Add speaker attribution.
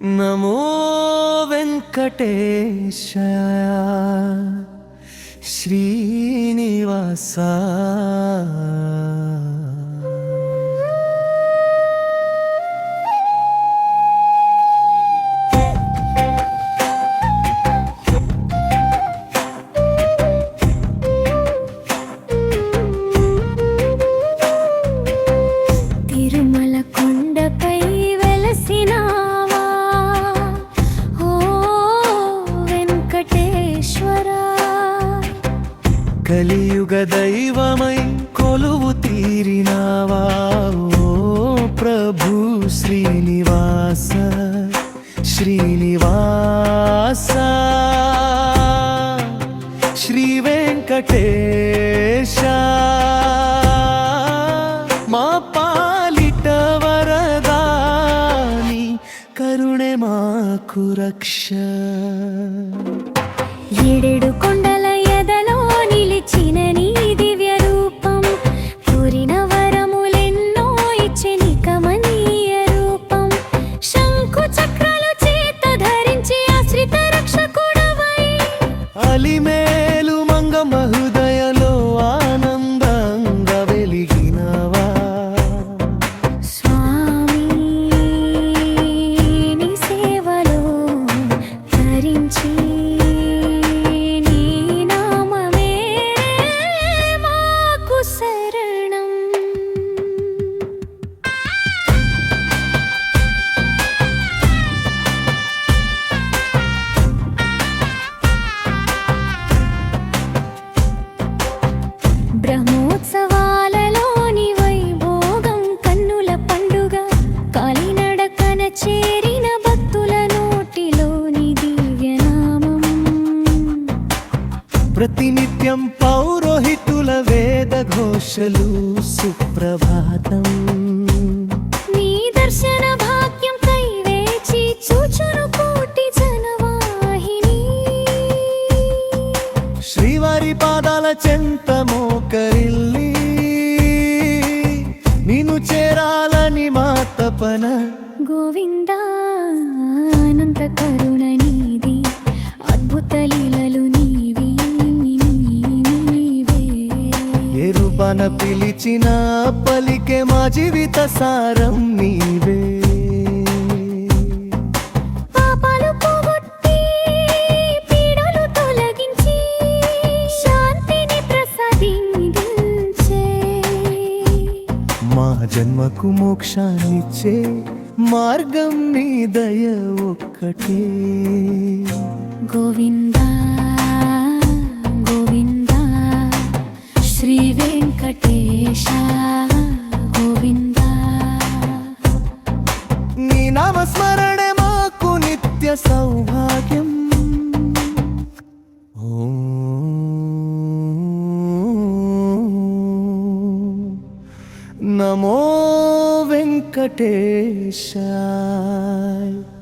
Speaker 1: నమో వెంకటేశ శ్రీనివాసా. కలియుగ దైవమై కొలువు తీరినావా? ఓ ప్రభు శ్రీనివాస శ్రీనివాస. శ్రీ వెంకటేశ మా పాలిట వరదాని కరుణೆ మాకు రక్ష.
Speaker 2: ఏడేడు బ్రహ్మోత్సవాలలోని వైభోగం కన్నుల పండుగ. కాలినడకన చేరిన భక్తుల నోటిలోని దివ్యనామం.
Speaker 1: ప్రతినిత్యం పౌరోహితుల వేద ఘోషలు సుప్రభాతం.
Speaker 2: నీ దర్శన భాగ్యం కై వేచి చూచును కోటి జనవాహిని.
Speaker 1: శ్రీవారి పాదాల చెంత
Speaker 2: గోవింద అనంత కరుణ నీది అద్భుత లీలలు నీవి
Speaker 1: ఎరుపన పిలిచిన పలికే మా జీవిత సారం నీవే. జన్మకు మోక్షాన్నిచ్చే మార్గం నీ దయ ఒక్కటే.
Speaker 2: గోవింద గోవింద శ్రీ వెంకటేశ గోవింద.
Speaker 1: నీ నామస్మరణే మాకు నిత్య సౌభాగ్యం. వెంకటేశాయ.